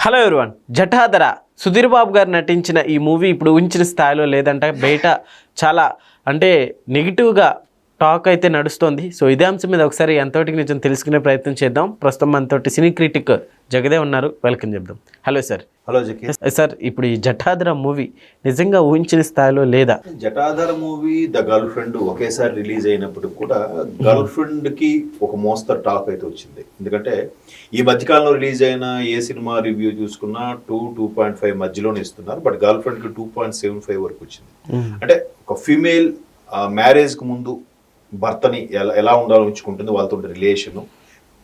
Hello everyone Jatadhara Sudheer Babu గారు నటించిన ఈ మూవీ ఇప్పుడు ఉంచిన స్థాయిలో లేదంటే బయట చాలా అంటే నెగిటివ్గా టాక్ అయితే నడుస్తోంది. సో ఇదే అంశం మీద ఒకసారి ఎంతోటికి నిజం తెలుసుకునే ప్రయత్నం చేద్దాం. ప్రస్తుతం మనతోటి సినీ క్రిటిక్ జగదే ఉన్నారు. వెల్కమ్ చెప్దాం. Hello sir. హలో సార్ ఇప్పుడు ఈ జఠాధర మూవీ నిజంగా ఊహించిన స్థాయిలో లేదా? Jatadhara movie the girlfriend ఒకేసారి రిలీజ్ అయినప్పుడు కూడా గర్ల్ ఫ్రెండ్కి ఒక మోస్తరు టాక్ అయితే వచ్చింది. ఎందుకంటే ఈ మధ్యకాలంలో రిలీజ్ అయిన ఏ సినిమా రివ్యూ చూసుకున్నా టూ టూ పాయింట్ ఫైవ్ మధ్యలోనే ఇస్తున్నారు. బట్ గర్ల్ ఫ్రెండ్కి టూ పాయింట్ సెవెన్ ఫైవ్ వరకు వచ్చింది. అంటే ఒక ఫీమేల్ మ్యారేజ్కి ముందు భర్తని ఎలా ఎలా ఉండాలో ఉంచుకుంటుంది వాళ్ళతో రిలేషన్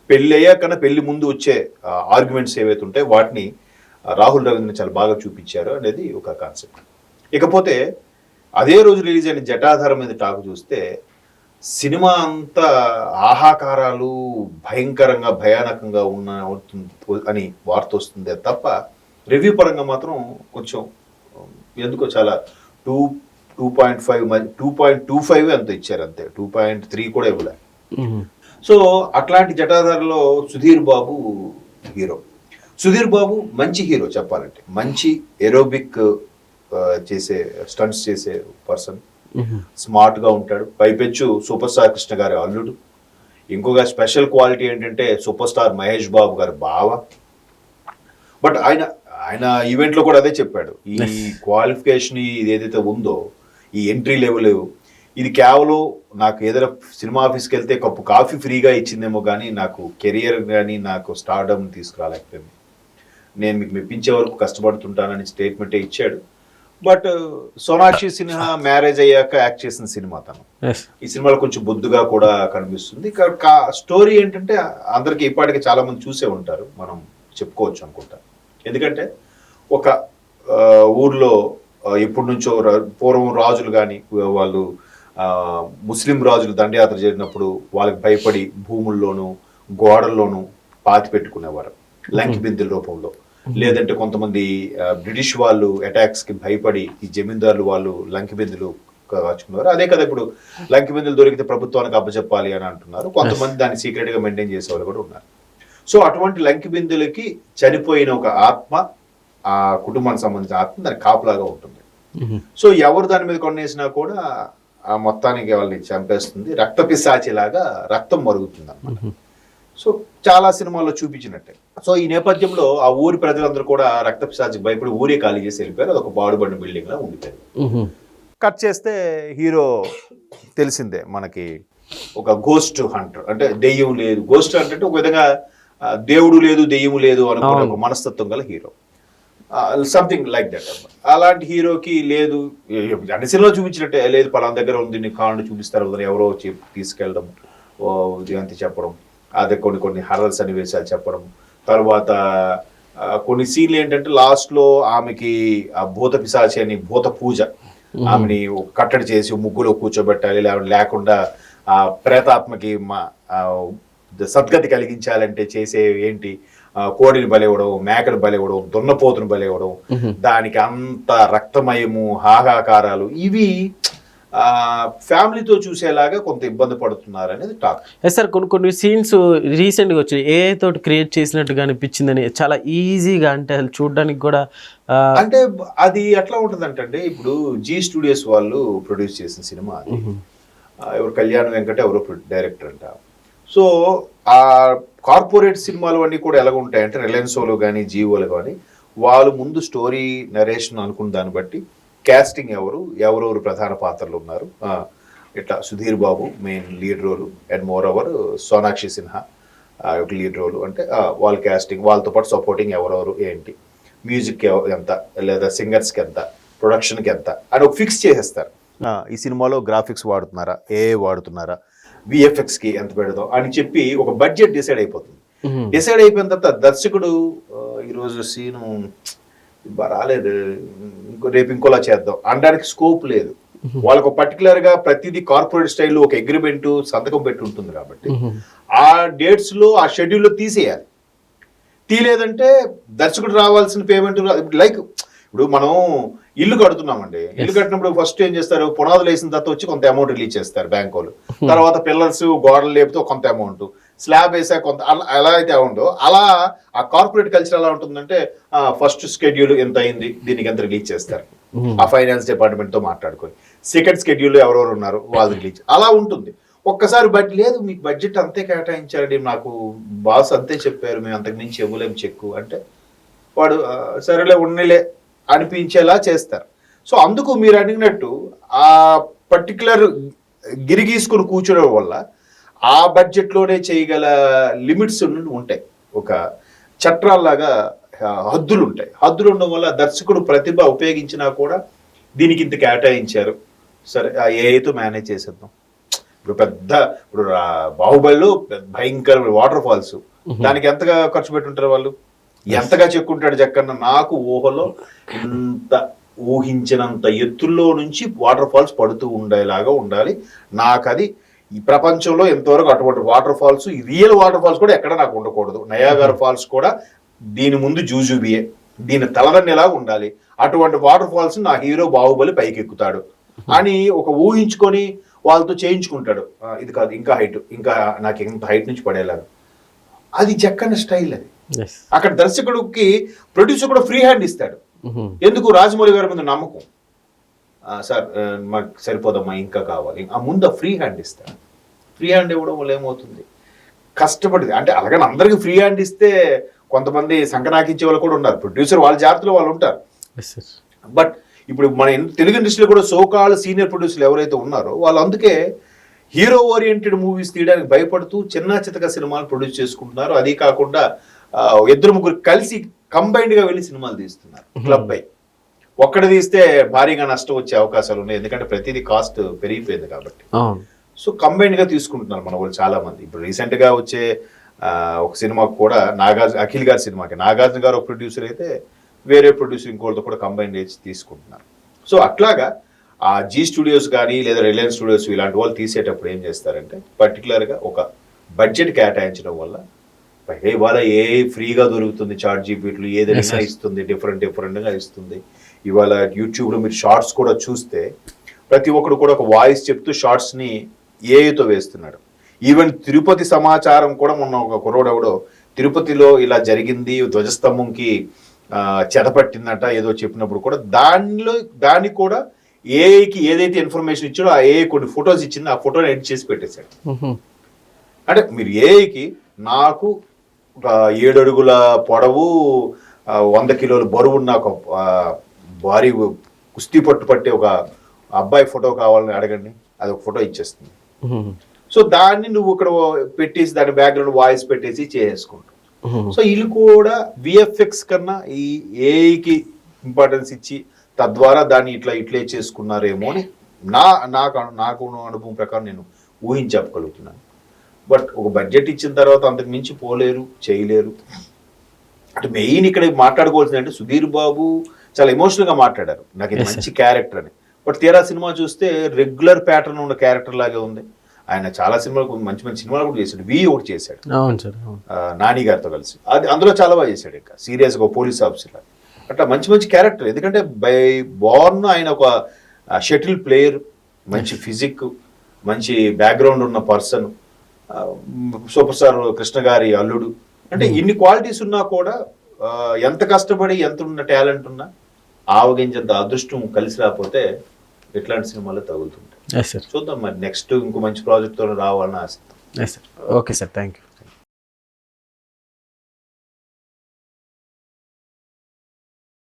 పెళ్ళి అయ్యాకన్నా పెళ్ళి ముందు వచ్చే ఆర్గ్యుమెంట్స్ ఏవైతే ఉంటాయి వాటిని రాహుల్ రవీంద్ర చాలా బాగా చూపించారు అనేది ఒక కాన్సెప్ట్ ఇకపోతే అదే రోజు రిలీజ్ అయిన జటాధారం మీద టాక్ చూస్తే సినిమా అంతా ఆహాకారాలు భయంకరంగా భయానకంగా ఉన్న అని వార్త వస్తుంది. తప్ప రివ్యూ పరంగా మాత్రం కొంచెం ఎందుకో చాలా two two point five two point two five అంత ఇచ్చారు అంతే. టూ పాయింట్ త్రీ కూడా ఇవ్వలే. సో అట్లాంటి జటాధారలో సుధీర్ బాబు హీరో. సుధీర్ బాబు మంచి హీరో చెప్పాలంటే. మంచి ఎరోబిక్ చేసే స్టంట్స్ చేసే పర్సన్ స్మార్ట్గా ఉంటాడు. పైపెచ్చు సూపర్ స్టార్ కృష్ణ గారి అల్లుడు. ఇంకొక స్పెషల్ క్వాలిటీ ఏంటంటే సూపర్ స్టార్ మహేష్ బాబు గారి బావ. బట్ ఆయన ఆయన ఈవెంట్లో కూడా అదే చెప్పాడు. ఈ క్వాలిఫికేషన్ ఇది ఏదైతే ఉందో ఈ ఎంట్రీ లెవెల్ ఇది కేవలం నాకు ఏదైనా సినిమా ఆఫీస్కి వెళ్తే కప్పు కాఫీ ఫ్రీగా ఇచ్చిందేమో కానీ నాకు కెరియర్ కానీ నాకు స్టార్డమ్ తీసుకురాలేకపోయింది. నేను మీకు మెప్పించే వరకు కష్టపడుతుంటానని స్టేట్మెంటే ఇచ్చాడు. బట్ సోనాక్షి సిన్హా మ్యారేజ్ అయ్యాక యాక్ట్ చేసిన సినిమా తను. ఈ సినిమాలో కొంచెం బొద్దుగా కూడా కనిపిస్తుంది. స్టోరీ ఏంటంటే అందరికి ఇప్పటికి చాలా మంది చూసే ఉంటారు. మనం చెప్పుకోవచ్చు అనుకుంటా. ఎందుకంటే ఒక ఆ, ఊర్లో ఎప్పటి నుంచో పూర్వం రాజులు కానీ వాళ్ళు ఆ, ముస్లిం రాజులు దండయాత్ర జరిగినప్పుడు వాళ్ళకి భయపడి భూముల్లోనూ గోడల్లోనూ పాతి పెట్టుకునేవారు. లంకి బిందెల రూపంలో. లేదంటే కొంతమంది బ్రిటిష్ వాళ్ళు అటాక్స్కి భయపడి ఈ జమీందారులు వాళ్ళు లంకి బిందెలు కాచుకున్నారు అదే కదా ఇప్పుడు లంకి బిందెలు దొరికితే ప్రభుత్వానికి అప్పచెప్పాలి అని అంటున్నారు. కొంతమంది దాన్ని సీక్రెట్గా మెయింటైన్ చేసే వాళ్ళు కూడా ఉన్నారు. సో అటువంటి లంకి బిందెలకి చనిపోయిన ఒక ఆత్మ ఆ కుటుంబానికి సంబంధించిన ఆత్మ దానికి కాపులాగా ఉంటుంది. సో ఎవరు దాని మీద కొన్నేసినా కూడా ఆ మొత్తానికి వాళ్ళని చంపేస్తుంది. రక్త పిశాచిలాగా రక్తం మరుగుతుంది అనమాట సో చాలా సినిమాల్లో చూపించినట్టే. సో ఈ నేపథ్యంలో ఆ ఊరి ప్రజలందరూ కూడా రక్త పిశాచికి భయపడి ఊరే ఖాళీ చేసి వెళ్ళిపోయారు. అది ఒక పాడుబడిన బిల్డింగ్ లా ఉండిపోయింది. కట్ చేస్తే హీరో తెలిసిందే మనకి ఒక గోస్ట్ హంటర్ అంటే దెయ్యం లేదు. గోస్ట్ హంటర్ అంటే ఒక విధంగా దేవుడు లేదు దెయ్యం లేదు అనుకునే ఒక మనస్తత్వం గల హీరో. సంథింగ్ లైక్ దట్ అలాంటి హీరోకి లేదు. అన్ని సినిమాలు చూపించినట్టే లేదు పలానా దగ్గర ఉంది నీ కాళ్ళు చూపిస్తారు ఎవరో వచ్చి తీసుకెళ్ళడం ఇదంతా చెప్పడం అదే కొన్ని కొన్ని హర్రర్ సన్నివేశాలు చెప్పడం. తర్వాత కొన్ని సీన్లు ఏంటంటే లాస్ట్లో ఆమెకి ఆ భూత పిశాచి అని భూత పూజ. ఆమెని కట్టడి చేసి ముగ్గులో కూర్చోబెట్టాలి లేకుండా ఆ ప్రేతాత్మకి మా సద్గతి కలిగించాలంటే చేసే ఏంటి కోడిని బలివ్వడం మేకను బలివ్వడం దున్నపోతును బలివ్వడం దానికి అంత రక్తమయము హాహాకారాలు ఇవి ఆ ఫ్యామిలీతో చూసేలాగా కొంత ఇబ్బంది పడుతున్నారు అనేది టాక్. ఎస్ సార్ కొన్ని కొన్ని సీన్స్ రీసెంట్గా వచ్చాయి ఏ తోటి క్రియేట్ చేసినట్టుగా అనిపించిందని చాలా ఈజీగా అంటే చూడడానికి కూడా అంటే అది ఎట్లా ఉంటుందంటే ఇప్పుడు జీ స్టూడియోస్ వాళ్ళు ప్రొడ్యూస్ చేసిన సినిమా ఎవరు కళ్యాణ్ వెంకట ఎవరో డైరెక్టర్ అంట. సో ఆ కార్పొరేట్ సినిమాలు అన్నీ కూడా ఎలా ఉంటాయంటే రిలయన్సోలో కానీ జియోలో కానీ వాళ్ళు ముందు స్టోరీ నరేషన్ అనుకున్న దాన్ని బట్టి క్యాస్టింగ్ ఎవరు ఎవరెవరు ప్రధాన పాత్రలు ఉన్నారు. ఇట్లా Sudheer Babu main lead role and moreover Sonakshi Sinha ఆ, ఒక లీడ్ రోల్ అంటే వాళ్ళ క్యాస్టింగ్ వాళ్ళతో పాటు సపోర్టింగ్ ఎవరెవరు ఏంటి మ్యూజిక్ ఎంత లేదా సింగర్స్కి ఎంత ప్రొడక్షన్కి ఎంత అని ఒక ఫిక్స్ చేసేస్తారు. ఈ సినిమాలో గ్రాఫిక్స్ వాడుతున్నారా ఏ వాడుతున్నారా విఎఫ్ఎక్స్కి ఎంత పెడదాం అని చెప్పి ఒక బడ్జెట్ డిసైడ్ అయిపోతుంది. డిసైడ్ అయిపోయిన తర్వాత దర్శకుడు ఈరోజు సీను రాలేదు ఇంకో రేపు ఇంకోలా చేద్దాం. అనడానికి స్కోప్ లేదు. వాళ్ళకు పర్టికులర్గా ప్రతిదీ కార్పొరేట్ స్టైల్లో ఒక అగ్రిమెంట్ సంతకం పెట్టి ఉంటుంది కాబట్టి. ఆ డేట్స్లో ఆ షెడ్యూల్లో తీసేయాలి. తీయలేదంటే దర్శకుడు రావాల్సిన పేమెంట్ లైక్ ఇప్పుడు మనం ఇల్లు కడుతున్నామండి. ఇల్లు కట్టినప్పుడు ఫస్ట్ ఏం చేస్తారు? పునాదులు వేసిన తర్వాత వచ్చి కొంత అమౌంట్ రిలీజ్ చేస్తారు బ్యాంక్ వాళ్ళు. తర్వాత పిల్లర్స్ గోడలు లేపితే కొంత అమౌంట్ స్లాబ్ వేసా కొంత అలా- ఎలా అయితే ఉందో అలా ఆ కార్పొరేట్ కల్చర్ ఎలా ఉంటుందంటే ఫస్ట్ స్కెడ్యూల్ ఎంత అయింది దీనికి ఎంత రిలీజ్ చేస్తారు. ఆ ఫైనాన్స్ డిపార్ట్మెంట్తో మాట్లాడుకొని. సెకండ్ స్కెడ్యూల్ ఎవరెవరు ఉన్నారు వాళ్ళు రిలీజ్ అలా ఉంటుంది. ఒక్కసారి బట్ లేదు మీకు బడ్జెట్ అంతే కేటాయించారండి నాకు బాస్ అంతే చెప్పారు మేము అంతకు మించి ఇవ్వలేం చెక్కు. అంటే వాడు "ఆ, సరేలే ఉన్నలే అనిపించేలా చేస్తారు. సో అందుకు మీరు అడిగినట్టు ఆ పర్టికులర్ గిరి గీసుకుని కూర్చోవడం వల్ల ఆ బడ్జెట్లోనే చేయగల లిమిట్స్ ఉంటాయి. ఒక చట్రాల్లాగా హద్దులు ఉంటాయి. హద్దులు ఉండడం వల్ల దర్శకుడు ప్రతిభ ఉపయోగించినా కూడా దీనికి ఇంత కేటాయించారు. సరే ఏతో మేనేజ్ చేసేద్దాం. ఇప్పుడు పెద్ద ఇప్పుడు బాహుబలిలో పెద్ద భయంకర వాటర్ ఫాల్స్. దానికి ఎంతగా ఖర్చు పెట్టుంటారు వాళ్ళు? ఎంతగా చెక్కుంటాడు జక్కన్న? నాకు ఊహలో ఇంత ఊహించినంత ఎత్తుల్లో నుంచి వాటర్ ఫాల్స్ పడుతూ ఉండేలాగా ఉండాలి. నాకు అది ఈ ప్రపంచంలో ఎంతవరకు అటువంటి waterfalls real waterfalls కూడా ఎక్కడ నాకు ఉండకూడదు. నయాగర్ ఫాల్స్ కూడా దీని ముందు జూజుబియే. దీని తలదన్నేలాగా ఉండాలి. అటువంటి వాటర్ ఫాల్స్ నా హీరో బాహుబలి పైకెక్కుతాడు. అని ఒక ఊహించుకొని వాళ్ళతో చేయించుకుంటాడు. ఇది కాదు ఇంకా హైట్ ఇంకా నాకు ఇంత హైట్ నుంచి పడేలాగా. అది జక్కన్న స్టైల్ అది. అక్కడ దర్శకుడికి ప్రొడ్యూసర్ కూడా ఫ్రీ హ్యాండ్ ఇస్తాడు. ఎందుకు? రాజమౌళి గారి మీద నమ్మకం. సార్ మాకు సరిపోదమ్మా ఇంకా కావాలి. ఆ ముందు ఫ్రీ హ్యాండ్ ఇస్తాడు. ఫ్రీ హ్యాండ్ ఇవ్వడం వల్ల ఏమవుతుంది? కష్టపడి అంటే అలాగని అందరికి ఫ్రీ హ్యాండ్ ఇస్తే కొంతమంది సంకనాకించే వాళ్ళు కూడా ఉన్నారు. ప్రొడ్యూసర్ వాళ్ళ జాగ్రత్తలో వాళ్ళు ఉంటారు. బట్ ఇప్పుడు మన తెలుగు ఇండస్ట్రీలో కూడా సోకాల్ సీనియర్ ప్రొడ్యూసర్లు ఎవరైతే ఉన్నారో వాళ్ళు అందుకే హీరో ఓరియంటెడ్ మూవీస్ తీయడానికి భయపడుతూ చిన్న చితక సినిమాలు ప్రొడ్యూస్ చేసుకుంటున్నారు. అది కాకుండా ఇద్దరు ముగ్గురు కలిసి కంబైన్డ్గా వెళ్ళి సినిమాలు తీస్తున్నారు క్లబ్ బై ఒక్కడ తీస్తే భారీగా నష్టం వచ్చే అవకాశాలు ఉన్నాయి ఎందుకంటే ప్రతిదీ కాస్ట్ పెరిగిపోయింది కాబట్టి. సో కంబైన్డ్గా తీసుకుంటున్నారు మన వాళ్ళు చాలా మంది ఇప్పుడు రీసెంట్గా వచ్చే ఒక సినిమాకు కూడా నాగార్జున అఖిల్ గారి సినిమాకి. నాగార్జున గారు ఒక ప్రొడ్యూసర్ అయితే వేరే ప్రొడ్యూసర్ ఇంకోళ్ళతో కూడా కంబైన్ చేసి తీసుకుంటున్నారు. సో అట్లాగా ఆ జీ స్టూడియోస్ కానీ లేదా రిలయన్స్ స్టూడియోస్ ఇలాంటి వాళ్ళు తీసేటప్పుడు ఏం చేస్తారంటే particular గా ఒక బడ్జెట్ కేటాయించడం వల్ల ఇవాళ ఏ ఫ్రీగా దొరుకుతుంది చార్ట్ జీపీట్లు ఏదైనా. ఇస్తుంది డిఫరెంట్ డిఫరెంట్గా ఇస్తుంది. ఇవాళ యూట్యూబ్లో మీరు షార్ట్స్ కూడా చూస్తే ప్రతి ఒక్కడు కూడా ఒక వాయిస్ చెప్తూ షార్ట్స్ని ఏఐతో వేస్తున్నాడు. ఈవెన్ తిరుపతి సమాచారం కూడా మొన్న ఒక కుర్రోడు ఎవడో తిరుపతిలో ఇలా జరిగింది ధ్వజస్తంభంకి చెదపట్టిందంట ఏదో చెప్పినప్పుడు కూడా దానిలో దాన్ని కూడా ఏఐకి ఏదైతే ఇన్ఫర్మేషన్ ఇచ్చాడో ఆ ఏఐ కొన్ని ఫొటోస్ ఇచ్చింది ఆ ఫోటోని ఎడిట్ చేసి పెట్టేశాడు. అంటే మీరు ఏఐకి నాకు ఏడు అడుగుల పొడవు వంద కిలోల బరువు ఉన్న ఒక భారీ కుస్తీ పట్టు పట్టే ఒక అబ్బాయి ఫోటో కావాలని అడగండి. అది ఒక ఫోటో ఇచ్చేస్తుంది. సో దాన్ని నువ్వు ఇక్కడ పెట్టేసి దాని బ్యాక్గ్రౌండ్ వాయిస్ పెట్టేసి చేసుకుంటావు సో వీళ్ళు కూడా విఎఫ్ఎక్స్ కన్నా ఈ ఏఐకి ఇంపార్టెన్స్ ఇచ్చి తద్వారా దాన్ని ఇట్లా ఇట్లే చేసుకున్నారేమో అని నా నాకు నాకు అనుభవం ప్రకారం నేను ఊహించగలుగుతున్నాను బట్ ఒక బడ్జెట్ ఇచ్చిన తర్వాత అంతకు మించి పోలేరు చేయలేరు. అంటే మెయిన్ ఇక్కడ మాట్లాడుకోవాల్సింది అంటే సుధీర్ బాబు చాలా ఎమోషనల్గా మాట్లాడారు. నాకు ఇది. మంచి క్యారెక్టర్ అని. బట్ తీరా సినిమా చూస్తే రెగ్యులర్ ప్యాటర్న్ ఉన్న క్యారెక్టర్ లాగే ఉంది. ఆయన చాలా సినిమాలు మంచి మంచి సినిమాలు కూడా చేశాడు. వి ఒకటి చేశాడు. నాని గారితో కలిసి. అది అందులో చాలా బాగా చేశాడు ఇంకా. సీరియస్గా ఒక పోలీస్ ఆఫీసర్ అట్లా మంచి మంచి క్యారెక్టర్ ఎందుకంటే బై బోర్న్ ఆయన ఒక షటిల్ ప్లేయర్ మంచి ఫిజిక్ మంచి బ్యాక్గ్రౌండ్ ఉన్న పర్సన్ సూపర్ స్టార్ కృష్ణ గారి అల్లుడు. అంటే ఇన్ని క్వాలిటీస్ ఉన్నా కూడా ఎంత కష్టపడి ఎంత ఉన్న టాలెంట్ ఉన్నా ఆవగించేంత అదృష్టం కలిసి రాకపోతే ఇట్లాంటి సినిమాలు తగులుతుంటాయి. చూద్దాం మరి నెక్స్ట్ ఇంకో మంచి ప్రాజెక్ట్తో రావాలని ఆశ ఓకే సార్ థ్యాంక్ యూ